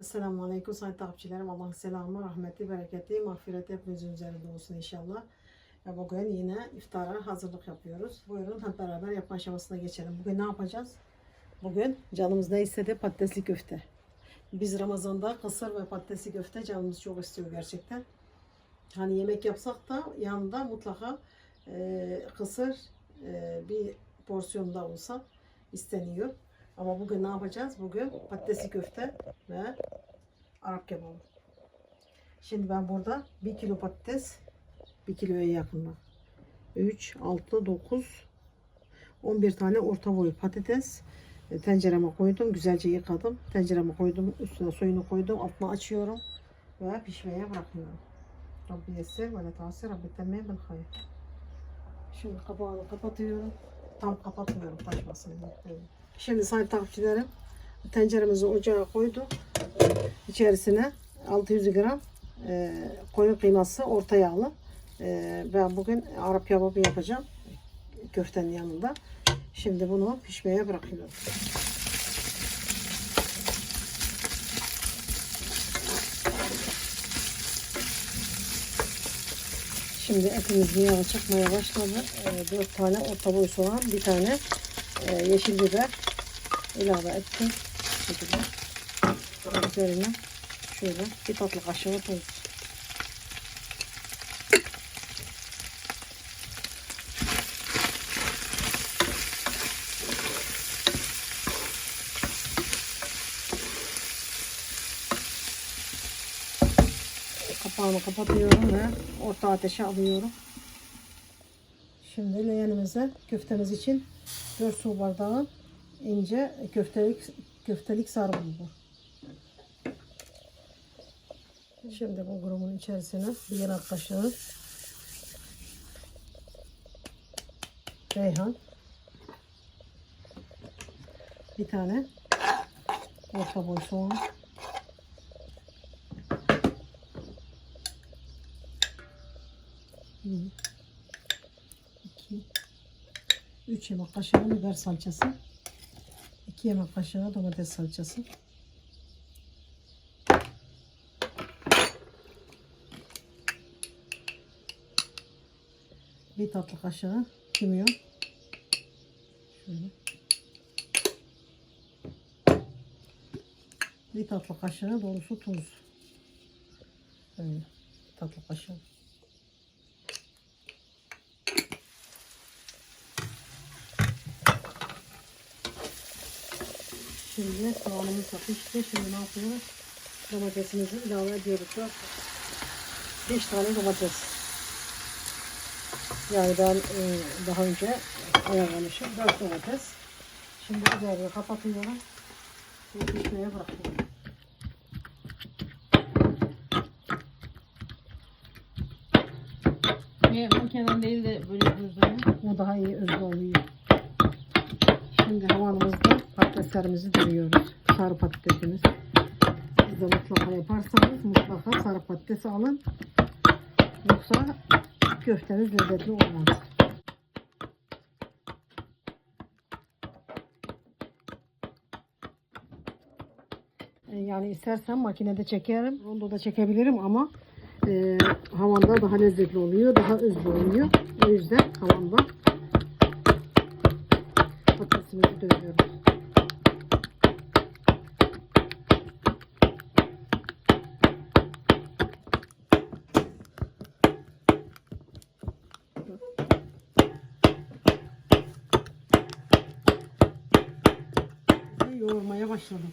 Selamun Aleyküm sayın takipçilerim. Allah'ın selamı, rahmeti, bereketi, mağfireti hepinizin üzerinde olsun inşallah. Ve bugün yine iftara hazırlık yapıyoruz. Buyurun hep beraber yapma aşamasına geçelim. Bugün ne yapacağız? Bugün canımız ne istedi? Patatesli köfte. Biz Ramazan'da kısır ve patatesli köfte canımız çok istiyor gerçekten. Hani yemek yapsak da yanında mutlaka e, kısır e, bir porsiyonda olsa isteniyor. Ama bugün ne yapacağız? Bugün patatesli köfte ve Arap kebabı. Şimdi ben burada 1 kilo patates 1 kiloya yakın. 3, 6, 9, 11 tane orta boy patates e, tencereme koydum. Güzelce yıkadım. Tencereme koydum. Üstüne suyunu koydum. Altına açıyorum. Ve pişmeye bırakıyorum. Rabbi yessir ve letasi Rabbi temmeye bil hayır. Şimdi kapağını kapatıyorum. Tam kapatmıyorum taşmasın diye. Evet. Şimdi sayın takipçilerim tenceremizi ocağa koyduk. İçerisine 600 gram e, koyun kıyması orta yağlı. E, ben bugün Arap kebabı yapacağım. Köftenin yanında. Şimdi bunu pişmeye bırakıyorum. Şimdi etimizin yağı çıkmaya başladı. E, 4 tane orta boy soğan, bir tane e, yeşil biber ilave ettim. Şekilde. Üzerine şöyle bir tatlı kaşığı tuz. Kapağını kapatıyorum ve orta ateşe alıyorum. Şimdi leğenimize köftemiz için 4 su bardağı ince köftelik köftelik sarı bulgur. Şimdi bulgurumun içerisine bir kaşığı reyhan bir tane orta boy soğan bir, iki, üç yemek kaşığı biber salçası 2 yemek kaşığı domates salçası. Bir tatlı kaşığı kimyon. Şöyle. Bir tatlı kaşığı dolusu tuz. Böyle tatlı kaşığı. Şimdi soğanımız pişti. Şimdi ne yapıyoruz? Domatesimizi ilave ediyoruz. 5 tane domates. Yani ben e, daha önce ayarlamışım. 4 domates. Şimdi üzerine kapatıyorum. Ve pişmeye bırakıyorum. Niye makineden değil de böyle yapıyoruz O daha iyi özlü oluyor. Şimdi havanımızda patateslerimizi dövüyoruz. Sarı patatesimiz. Siz de mutlaka yaparsanız mutlaka sarı patates alın. Yoksa köfteniz lezzetli olmaz. E, Yani istersen makinede çekerim, rondoda çekebilirim ama e, havanda daha lezzetli oluyor, daha özlü oluyor. O yüzden havanda patatesimizi dövüyoruz. Yoğurmaya başladım.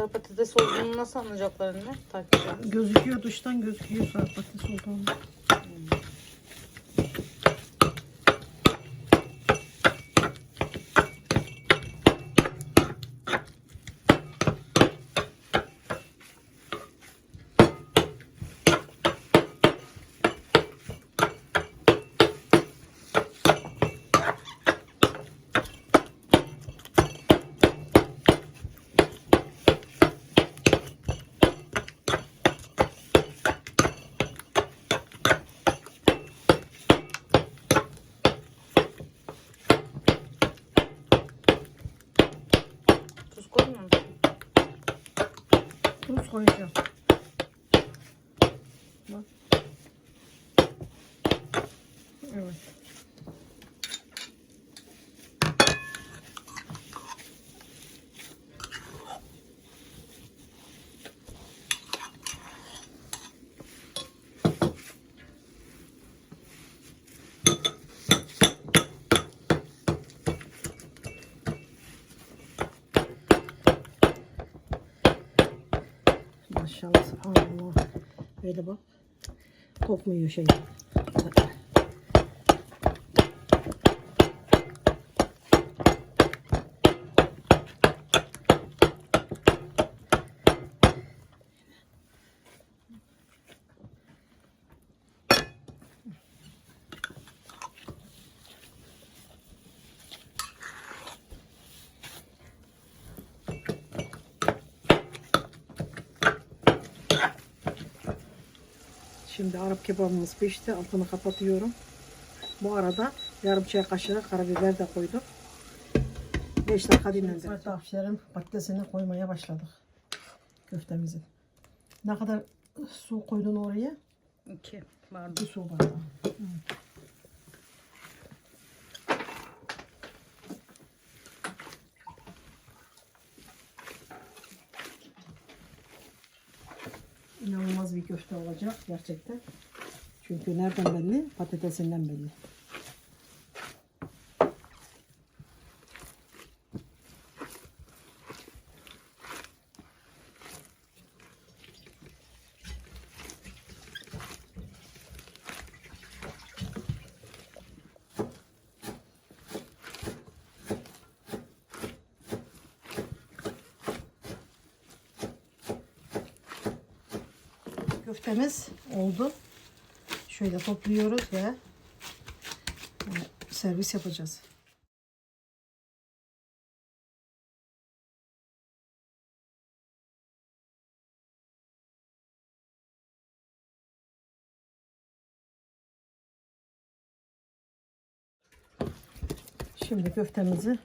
sarı patates olduğunu nasıl anlayacaklar anne? Takip Gözüküyor dıştan gözüküyor sarı patates olduğunu. Tuz koymuyor musun? Tuz koyacağım. Bak. Evet. Maşallah subhanallah. Böyle bak. Kopmuyor şey. Şimdi Arap kebabımız pişti. Altını kapatıyorum. Bu arada yarım çay kaşığı karabiber de koydum. 5 dakika dinlendireceğim. Tavşilerin patatesini koymaya başladık. Köftemizin. Ne kadar su koydun oraya? İki bardak. Bir su bardağı. Hı. İnanılmaz bir köfte olacak gerçekten. Çünkü nereden belli? Patatesinden belli. Köftemiz oldu. Şöyle topluyoruz ve servis yapacağız. Şimdi köftemizi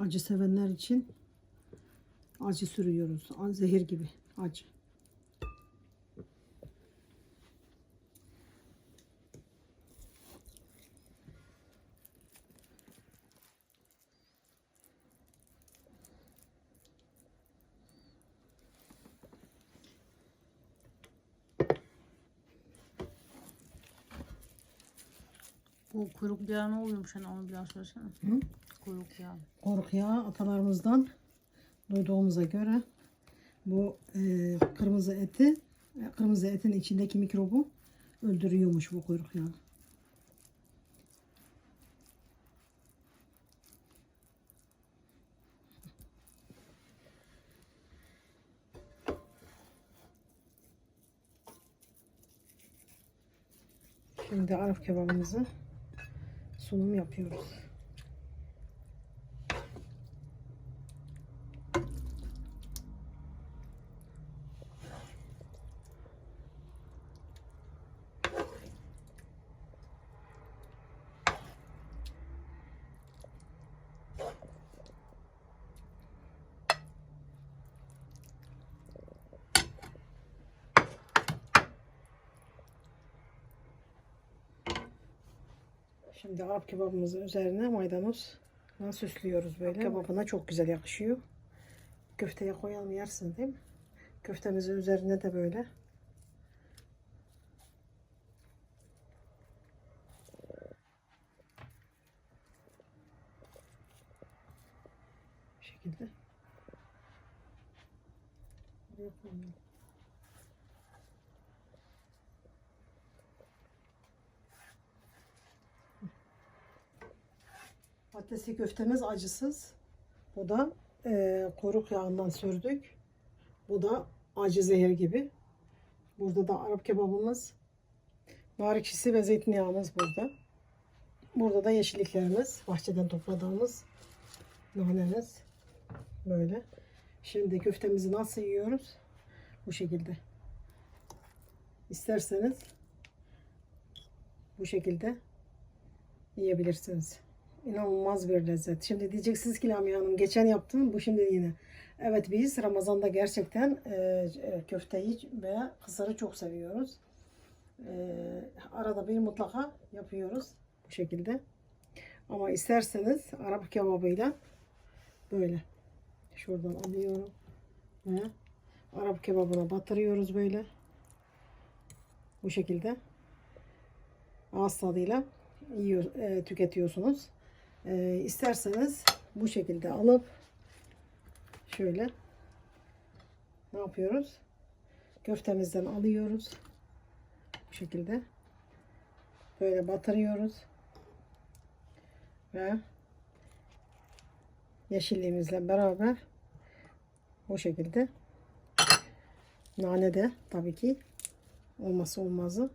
acı sevenler için acı sürüyoruz. Zehir gibi acı. Bu kuyruk yağı ne oluyormuş hani onu biraz söylesene. Hı? Kuyruk yağı. Kuyruk yağı atalarımızdan duyduğumuza göre bu e, kırmızı eti e, kırmızı etin içindeki mikrobu öldürüyormuş bu kuyruk yağı. Şimdi arif kebabımızı sunum yapıyoruz. Şimdi Arap kebabımızın üzerine maydanozla süslüyoruz böyle. Kebabına çok güzel yakışıyor. Köfteye koyalım yersin değil mi? Köftemizin üzerine de böyle. Bu şekilde. Buraya koyalım. Patatesli köftemiz acısız. Bu da e, kuyruk yağından sürdük. Bu da acı zehir gibi. Burada da Arap kebabımız. Nar ekşisi ve zeytinyağımız burada. Burada da yeşilliklerimiz. Bahçeden topladığımız nanemiz. Böyle. Şimdi köftemizi nasıl yiyoruz? Bu şekilde. İsterseniz bu şekilde yiyebilirsiniz. İnanılmaz bir lezzet. Şimdi diyeceksiniz ki Lamia Hanım geçen yaptım bu şimdi yine. Evet biz Ramazan'da gerçekten e, e, köfteyi ve kısırı çok seviyoruz. E, arada bir mutlaka yapıyoruz bu şekilde. Ama isterseniz Arap kebabıyla böyle şuradan alıyorum ve Arap kebabına batırıyoruz böyle. Bu şekilde ağız tadıyla yiyor, e, tüketiyorsunuz. E, isterseniz bu şekilde alıp şöyle ne yapıyoruz? Köftemizden alıyoruz. Bu şekilde böyle batırıyoruz ve yeşilliğimizle beraber bu şekilde nane de tabii ki olması olmazı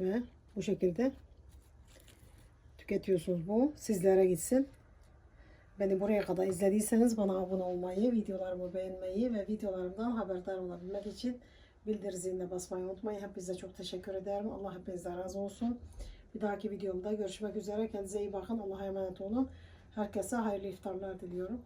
ve bu şekilde tüketiyorsunuz bu. Sizlere gitsin. Beni buraya kadar izlediyseniz bana abone olmayı, videolarımı beğenmeyi ve videolarımdan haberdar olabilmek için bildiri ziline basmayı unutmayın. Hepinize çok teşekkür ederim. Allah hepinizden razı olsun. Bir dahaki videomda görüşmek üzere. Kendinize iyi bakın. Allah'a emanet olun. Herkese hayırlı iftarlar diliyorum.